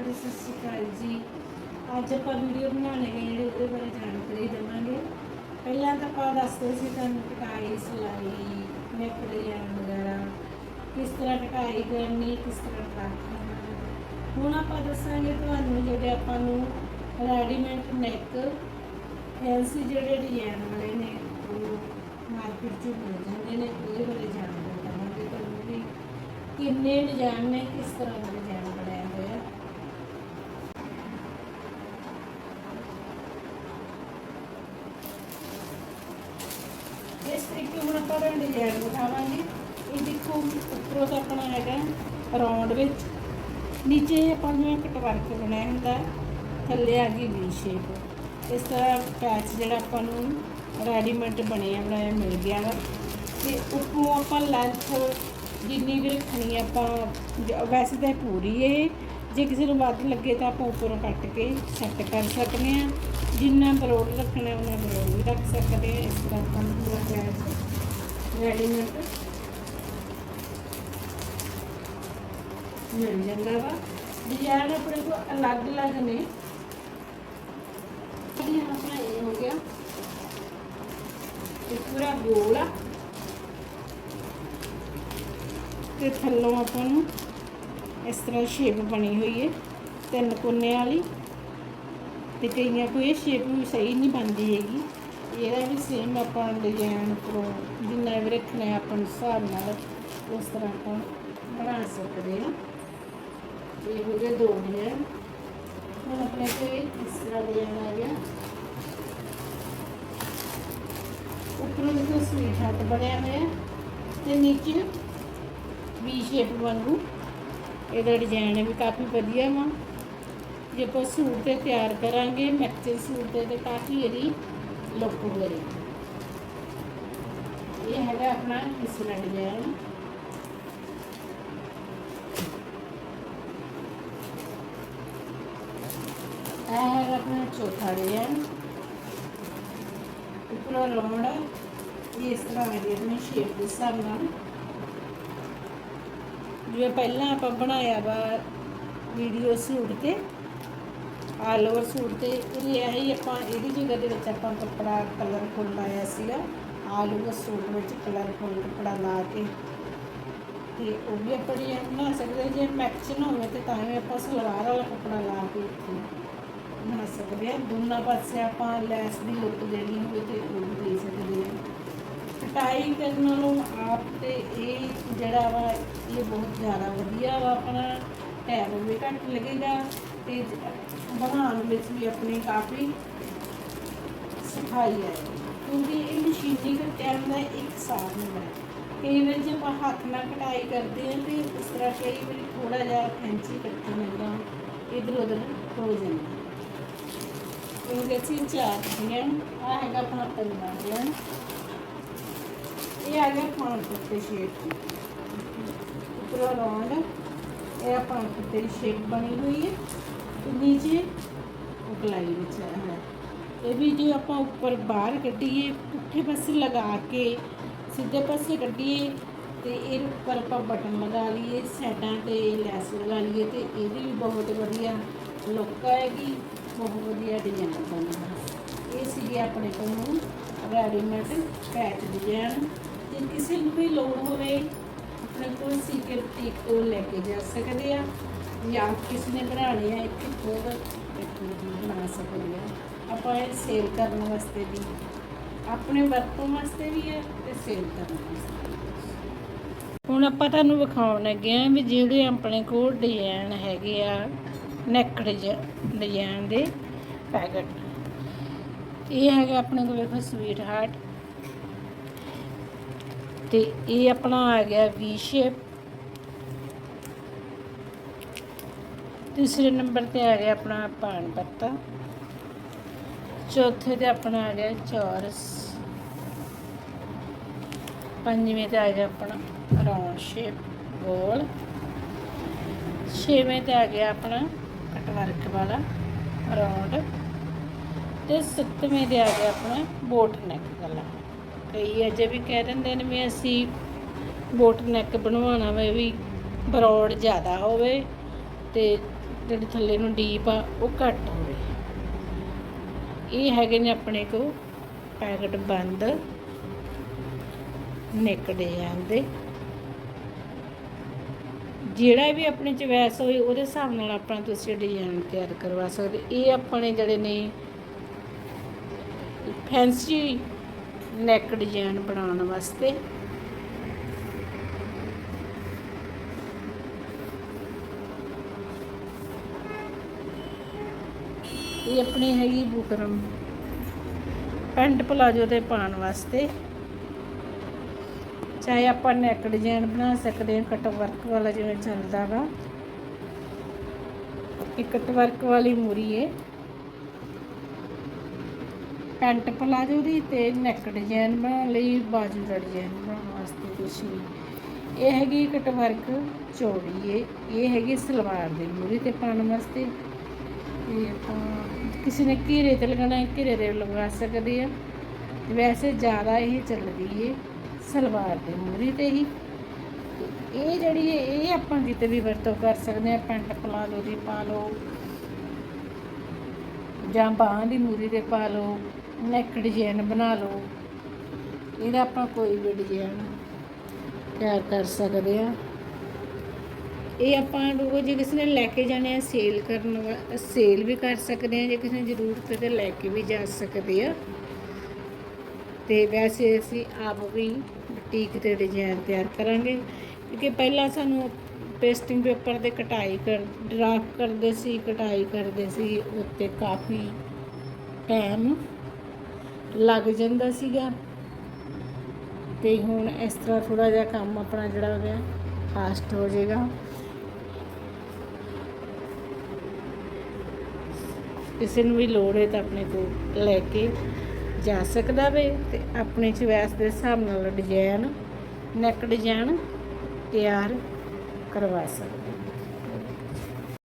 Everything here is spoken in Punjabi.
ਬੜੇ ਸਤਿ ਸ਼੍ਰੀ ਅਕਾਲ ਜੀ। ਅੱਜ ਆਪਾਂ ਵੀਡੀਓ ਬਣਾਉਣੇ ਗਏ ਜਿਹੜੇ ਉਹਦੇ ਬਾਰੇ ਜਾਣਕਾਰੀ ਦੇਵਾਂਗੇ। ਪਹਿਲਾਂ ਤਾਂ ਆਪਾਂ ਦੱਸਦੇ ਸੀ ਤੁਹਾਨੂੰ ਕਟਾਈ ਸਿਲਾਈ ਨੈਕ ਡਿਜ਼ਾਈਨ ਵਗੈਰਾ ਕਿਸ ਤਰ੍ਹਾਂ ਕਟਾਈ ਕਰਨੀ, ਕਿਸ ਤਰ੍ਹਾਂ ਕੱਟਣਾ ਹੁਣ ਆਪਾਂ ਦੱਸਾਂਗੇ ਤੁਹਾਨੂੰ ਜਿਹੜੇ ਆਪਾਂ ਨੂੰ ਰੈਡੀਮੇਡ ਨੈਕ ਫੈਂਸੀ ਜਿਹੜੇ ਡਿਜ਼ਾਈਨ ਵਾਲੇ ਨੇ, ਉਹ ਮਾਰਕੀਟ 'ਚ ਮਿਲ ਜਾਂਦੇ ਨੇ। ਉਹਦੇ ਬਾਰੇ ਜਾਣਕਾਰੀ ਦੇਵਾਂਗੇ ਤੁਹਾਨੂੰ ਵੀ ਕਿੰਨੇ ਡਿਜ਼ਾਈਨ ਨੇ, ਕਿਸ ਤਰ੍ਹਾਂ ਦਾ ਡਿਜ਼ਾਈਨ ਬਣਿਆ ਹੋਇਆ ਇਸ ਤਰੀਕੇ ਹੁਣ ਆਪਾਂ ਦਾ ਡਿਜ਼ਾਈਨ ਦਿਖਾਵਾਂਗੇ। ਇਹ ਦੇਖੋ, ਉੱਪਰੋਂ ਤਾਂ ਆਪਣਾ ਹੈਗਾ ਰੌਂਡ ਵਿੱਚ। ਨੀਚੇ ਆਪਾਂ ਨੂੰ ਕਟਵਰਕ ਟਵਰਕ ਬਣਿਆ ਹੁੰਦਾ ਥੱਲੇ ਆ ਗਈ ਵੀ ਸ਼ੇਪ ਇਸ ਤਰ੍ਹਾਂ ਪੈਚ ਜਿਹੜਾ ਆਪਾਂ ਨੂੰ ਰੈਡੀਮੇਡ ਬਣਿਆ, ਬਣਾਇਆ ਮਿਲ ਗਿਆ ਵਾ। ਤੇ ਉੱਪਰੋਂ ਆਪਾਂ ਲੈਂਥ ਜਿੰਨੀ ਵੀ ਰੱਖਣੀ ਆਪਾਂ ਵੈਸੇ ਤਾਂ ਪੂਰੀ ਹੈ ਜੇ ਕਿਸੇ ਨੂੰ ਵੱਧ ਲੱਗੇ ਤਾਂ ਆਪਾਂ ਉੱਪਰੋਂ ਕੱਟ ਕੇ ਸੈੱਟ ਕਰ ਸਕਦੇ ਆ। ਜਿੰਨਾ ਬਰੋਡ ਰੱਖਣਾ ਉਹਨਾਂ ਬਰੋਡ ਵੀ ਰੱਖ ਸਕਦੇ ਆ। ਇਸ ਤਰ੍ਹਾਂ ਆਪਾਂ ਨੂੰ ਪੂਰਾ ਪੈਚ ਰੈਡੀਮੇਡ ਮਿਲ ਜਾਂਦਾ ਵਾ ਡਿਜ਼ਾਈਨ ਆਪਣੇ ਕੋਲ ਅਲੱਗ-ਅਲੱਗ ਨੇ ਇਹ ਆਪਣਾ ਇਹ ਹੋ ਗਿਆ ਇਹ ਪੂਰਾ ਗੋਲ ਆ ਤੇ ਥੱਲੋਂ ਆਪਾਂ ਨੂੰ ਇਸ ਤਰ੍ਹਾਂ ਸ਼ੇਪ ਬਣੀ ਹੋਈ ਹੈ ਤਿੰਨ ਕੋਨੇ ਵਾਲੀ ਤੇ ਕਈਆਂ ਕੋਈ ਇਹ ਸ਼ੇਪ ਵੀ ਸਹੀ ਨਹੀਂ ਬਣਦੀ ਹੈਗੀ ਇਹਦਾ ਵੀ ਸੇਮ ਆਪਾਂ ਡਿਜ਼ਾਈਨ ਉੱਪਰੋਂ ਜਿੰਨਾ ਵੀ ਰੱਖਣਾ ਹੈ ਆਪਾਂ ਹਿਸਾਬ ਨਾਲ ਉਸ ਤਰ੍ਹਾਂ ਆਪਾਂ ਬਣਾ ਸਕਦੇ ਹਾਂ। ਇਹ ਹੋ ਗਏ ਦੋ ਡਿਜ਼ਾਈਨ ਹੁਣ ਆਪਣੇ ਕੋਲ ਤੀਸਰਾ ਤਰ੍ਹਾਂ ਡਿਜ਼ਾਈਨ ਆ ਗਿਆ। ਉੱਪਰੋਂ ਦੇਖੋ ਸਵੀਟ ਹਾਰਟ ਬਣਿਆ ਹੋਇਆ ਤੇ ਨੀਚੇ ਵੀ ਸ਼ੇਪ ਵਾਂਗੂ ਇਹਦਾ ਡਿਜ਼ਾਈਨ ਵੀ ਕਾਫੀ ਵਧੀਆ ਵਾ। ਜੇ ਆਪਾਂ ਸੂਟ ਤੇ ਤਿਆਰ ਕਰਾਂਗੇ ਮੈਚਿੰਗ ਸੂਟ ਤੇ ਤੇ ਕਾਫੀ ਇਹਦੀ ਲੁੱਕ ਹੋਏਗੀ ਇਹ ਹੈਗਾ ਆਪਣਾ ਇਸ ਤਰ੍ਹਾਂ ਡਿਜ਼ਾਈਨ ਇਹ ਹੈਗਾ ਆਪਣਾ ਚੌਥਾ ਡਿਜ਼ਾਈਨ ਉੱਪਰੋਂ ਰੌਂਡ ਇਹ ਇਸ ਤਰ੍ਹਾਂ ਹੈ ਆਪਣੀ ਸ਼ੇਪ ਦੇ ਹਿਸਾਬ ਨਾਲ। ਜਿਵੇਂ ਪਹਿਲਾਂ ਆਪਾਂ ਬਣਾਇਆ ਵਾ ਵੀਡੀਓ ਸੂਟ ਤੇ ਆਲ ਓਵਰ ਸੂਟ ਤੇ ਇਹ ਹੀ ਆਪਾਂ ਇਹਦੀ ਜਗ੍ਹਾ ਦੇ ਵਿੱਚ ਆਪਾਂ ਕੱਪੜਾ ਕਲਰਫੁੱਲ ਲਾਇਆ ਸੀਗਾ। ਆਲ ਓਵਰ ਸੂਟ ਵਿੱਚ ਕਲਰਫੁੱਲ ਕੱਪੜਾ ਲਾ ਕੇ ਤੇ ਉਹ ਵੀ ਆਪਾਂ ਡਿਜ਼ਾਈਨ ਬਣਾ ਸਕਦੇ ਹਾਂ। ਜੇ ਮੈਚ ਹੋਵੇ ਤੇ ਤਾਂ ਵੀ ਆਪਾਂ ਸਲਵਾਰ ਵਾਲਾ ਕੱਪੜਾ ਲਾ ਕੇ ਉੱਤੇ ਬਣਾ ਸਕਦੇ ਹਾਂ। ਦੋਨਾਂ ਪਾਸੇ ਆਪਾਂ ਲੈਸ ਦੀ ਲੁੱਕ ਦੇਣੀ ਹੋਵੇ ਤੇ ਉਹ ਵੀ ਦੇ ਸਕਦੇ ਹਾਂ। ਕਟਾਈ ਕਰਨ ਨਾਲੋਂ ਆਪ ਤੇ ਇਹ ਜਿਹੜਾ ਵਾ, ਇਹ ਬਹੁਤ ਜ਼ਿਆਦਾ ਵਧੀਆ ਵਾ। ਆਪਣਾ ਟਾਈਮ ਵੀ ਘੱਟ ਲੱਗੇਗਾ। ਤੇ ਬਣਾਉਣ ਵਿੱਚ ਵੀ ਆਪਣੇ ਕਾਫੀ ਸਿਖਾਈ ਹੈ। ਕਿਉਂਕਿ ਇਹ ਮਸ਼ੀਨੀ ਕੱਟਿਆਂ ਦਾ ਇੱਕ ਸਾਧਨ ਹੈ। ਕਈ ਵਾਰ ਜੇ ਆਪਾਂ ਹੱਥ ਨਾਲ ਕਟਾਈ ਕਰਦੇ ਹਾਂ ਤੇ ਇਸ ਤਰ੍ਹਾਂ ਕਈ ਵਾਰੀ ਥੋੜਾ ਜਿਹਾ ਫੈਂਸੀ ਕੱਟਣ ਲੱਗਾ ਇਧਰ ਉਧਰ ਹੋ ਜਾਂਦਾ। ਕਿਉਂਕਿ ਅਸੀਂ ਚਾਰ ਦੀਆਂ ਆ ਹੈਗਾ ਆਪਣਾ ਪੰਨਾ ਦੀਆਂ ਇਹ ਆ ਗਿਆ ਪਾਣ ਕੁੱਤੇ ਸ਼ੇਪ ਉੱਪਰੋਂ ਰੌਂਡ ਇਹ ਆਪਾਂ ਕੁੱਤੇ ਦੀ ਸ਼ੇਪ ਬਣੀ ਹੋਈ ਹੈ ਤੇ ਨੀਚੇ ਉਕਲਾਈ ਵਿੱਚ ਹੈ। ਇਹ ਵੀ ਜੇ ਆਪਾਂ ਉੱਪਰ ਬਾਹਰ ਕੱਢੀਏ, ਪੁੱਠੇ ਪਾਸੇ ਲਗਾ ਕੇ, ਸਿੱਧੇ ਪਾਸੇ ਕੱਢੀਏ ਤੇ ਇਹ ਉੱਪਰ ਆਪਾਂ ਬਟਨ ਲਗਾ ਲਈਏ ਸਾਈਡਾਂ ਤੇ ਲੈਸ ਲਗਾ ਲਈਏ ਤੇ ਇਹਦੀ ਵੀ ਬਹੁਤ ਵਧੀਆ ਲੁੱਕ ਆਏਗੀ, ਬਹੁਤ ਵਧੀਆ ਡਿਜ਼ਾਈਨ ਬਣੇਗਾ। ਇਹ ਸੀਗੇ ਆਪਣੇ ਕੋਲ ਰੈਡੀਮੇਡ ਪੈਚ ਡਿਜ਼ਾਈਨ ਜੇ ਕਿਸੇ ਨੂੰ ਵੀ ਲੋੜ ਹੋਵੇ ਆਪਣੇ ਕੋਲ ਬੁਟੀਕ ਤੋਂ ਲੈ ਕੇ ਜਾ ਸਕਦੇ ਆ ਜਾਂ ਕਿਸੇ ਨੇ ਬਣਾਉਣੇ ਆ ਇੱਥੇ ਖੁਦ ਬਣਾ ਸਕਦੇ ਆ। ਆਪਾਂ ਇਹ ਸੇਲ ਕਰਨ ਵਾਸਤੇ ਵੀ, ਆਪਣੇ ਵਰਤੋਂ ਵਾਸਤੇ ਵੀ ਹੈ ਤੇ ਸੇਲ ਕਰਨ ਵਾਸਤੇ ਹੁਣ ਆਪਾਂ ਤੁਹਾਨੂੰ ਵਿਖਾਉਣ ਲੱਗੇ ਆ ਵੀ ਜਿਹੜੇ ਆਪਣੇ ਕੋਲ ਡਿਜ਼ਾਈਨ ਹੈਗੇ ਆ ਨੈਕ ਡਿਜ਼ਾਈਨ ਦੇ ਪੈਕਟ। ਇਹ ਹੈਗਾ ਆਪਣੇ ਕੋਲ ਵੇਖੋ ਸਵੀਟ ਹਾਰਟ ਤੇ ਇਹ ਆਪਣਾ ਆ ਗਿਆ ਵੀ ਸ਼ੇਪ ਤੀਸਰੇ ਨੰਬਰ ਤੇ ਆ ਗਿਆ ਆਪਣਾ ਪਾਨ ਪੱਤਾ। ਚੌਥੇ ਤੇ ਆਪਣਾ ਆ ਗਿਆ ਚੌਰਸ। ਪੰਜਵੇਂ ਤੇ ਆ ਗਿਆ ਆਪਣਾ ਰਾਉਂਡ ਸ਼ੇਪ ਗੋਲ। ਛੇਵੇਂ ਤੇ ਆ ਗਿਆ ਆਪਣਾ ਕਟਵਰਕ ਵਾਲਾ ਰਾਉਂਡ ਤੇ ਸੱਤਵੇਂ ਤੇ ਆ ਗਿਆ ਆਪਣਾ ਬੋਟ ਨੈਕ ਵਾਲਾ। ਕਈ ਅਜੇ ਵੀ ਕਹਿ ਦਿੰਦੇ ਨੇ ਵੀ ਅਸੀਂ ਬੋਟ ਨੈਕ ਬਣਵਾਉਣਾ ਵਾ ਵੀ ਬਰੋਡ ਜ਼ਿਆਦਾ ਹੋਵੇ ਤੇ ਜਿਹੜੀ ਥੱਲੇ ਨੂੰ ਡੀਪ ਆ, ਉਹ ਘੱਟ ਹੋਵੇ। ਇਹ ਹੈਗੇ ਨੇ ਆਪਣੇ ਕੋ ਪੈਕਟ ਬੰਦ ਨੈਕ ਡਿਜ਼ਾਈਨ ਦੇ ਜਿਹੜਾ ਵੀ ਆਪਣੇ ਚ ਵੈਸ ਹੋਵੇ ਉਹਦੇ ਹਿਸਾਬ ਨਾਲ ਆਪਣਾ ਤੁਸੀਂ ਡਿਜ਼ਾਈਨ ਤਿਆਰ ਕਰਵਾ ਸਕਦੇ। ਇਹ ਆਪਣੇ ਜਿਹੜੇ ਨੇ ਫੈਂਸੀ ਨੈਕ ਡਿਜ਼ਾਈਨ ਬਣਾਉਣ ਵਾਸਤੇ। ਇਹ ਆਪਣੀ ਹੈਗੀ ਬੁਕਰਮ। ਪੈਂਟ ਪਲਾਜੋ ਤੇ ਪਾਉਣ ਵਾਸਤੇ। ਚਾਹੇ ਆਪਾਂ ਨੈਕ ਡਿਜ਼ਾਈਨ ਬਣਾ ਸਕਦੇ ਹਾਂ ਕਟ ਵਰਕ ਵਾਲਾ ਜਿਵੇਂ ਚੱਲਦਾ ਵਾ। ਇਹ ਕਟ ਵਰਕ ਵਾਲੀ ਮੂਰੀ ਹੈ ਪੈਂਟ ਪਲਾਜੋ ਦੀ ਤੇ ਨੈਕ ਡਿਜ਼ਾਈਨ ਬਣਾਉਣ ਲਈ ਬਾਜੂ ਦਾ ਡਿਜ਼ਾਈਨ ਬਣਾਉਣ ਵਾਸਤੇ ਕੁਛ ਵੀ ਇਹ ਹੈਗੀ ਕਟ ਵਰਕ ਚੌੜੀ ਹੈ ਇਹ ਹੈਗੀ ਸਲਵਾਰ ਦੀ ਮੂਰੀ ਤੇ ਪਾਉਣ ਵਾਸਤੇ। ਇਹ ਆਪਾਂ ਕਿਸੇ ਨੇ ਘੇਰੇ ਤੇ ਲਗਾਉਣਾ ਹੈ, ਘੇਰੇ ਤੇ ਲਗਾ ਸਕਦੇ ਆ। ਵੈਸੇ ਜ਼ਿਆਦਾ ਇਹ ਚੱਲਦੀ ਏ ਸਲਵਾਰ ਦੇ ਮੂਰੀ ਤੇ ਹੀ। ਇਹ ਜਿਹੜੀ ਏ, ਇਹ ਆਪਾਂ ਕਿਤੇ ਵੀ ਵਰਤੋਂ ਕਰ ਸਕਦੇ ਆ, ਪੈਂਟ ਪਲਾਜੋ ਦੀ ਪਾ ਲਓ। ਜਾਂ ਬਾਹਾਂ ਦੀ ਮੂਰੀ ਤੇ ਪਾ ਲਓ। ਨੈਕ ਡਿਜ਼ਾਈਨ ਬਣਾ ਲਓ। ਇਹਦਾ ਆਪਾਂ ਕੋਈ ਵੀ ਡਿਜ਼ਾਈਨ ਤਿਆਰ ਕਰ ਸਕਦੇ ਆ ਇਹ ਆਪਾਂ ਲੋਕ ਜੇ ਕਿਸੇ ਨੇ ਲੈ ਕੇ ਜਾਣੇ ਆ, ਸੇਲ ਕਰਨ ਸੇਲ ਵੀ ਕਰ ਸਕਦੇ ਆ ਜੇ ਕਿਸੇ ਨੇ ਜ਼ਰੂਰਤ ਹੈ ਤੇ ਲੈ ਕੇ ਵੀ ਜਾ ਸਕਦੇ ਆ। ਤੇ ਵੈਸੇ ਅਸੀਂ ਆਪ ਵੀ ਬੁਟੀਕ ਤੇ ਡਿਜ਼ਾਈਨ ਤਿਆਰ ਕਰਾਂਗੇ। ਕਿਉਂਕਿ ਪਹਿਲਾਂ ਸਾਨੂੰ ਪੇਸਟਿੰਗ ਪੇਪਰ ਤੇ ਕਟਾਈ ਕਰ, ਡਰਾਫਟ ਕਰਦੇ ਸੀ, ਕਟਾਈ ਕਰਦੇ ਸੀ, ਉੱਤੇ ਕਾਫੀ ਟਾਈਮ ਲੱਗ ਜਾਂਦਾ ਸੀਗਾ। ਤੇ ਹੁਣ ਇਸ ਤਰ੍ਹਾਂ ਥੋੜਾ ਜਿਹਾ ਕੰਮ ਆਪਣਾ ਜਿਹੜਾ ਹੋ ਗਿਆ ਫਾਸਟ ਹੋ ਜਾਏਗਾ। ਕਿਸੇ ਨੂੰ ਵੀ ਲੋੜ ਹੈ ਤਾਂ ਆਪਣੇ ਕੋਲ ਲੈ ਕੇ ਜਾ ਸਕਦਾ ਵੇ ਤੇ ਆਪਣੇ ਚੁਆਇਸ ਦੇ ਹਿਸਾਬ ਨਾਲ ਡਿਜ਼ਾਈਨ ਨੈਕ ਡਿਜ਼ਾਈਨ ਤਿਆਰ ਕਰਵਾ ਸਕਦਾ।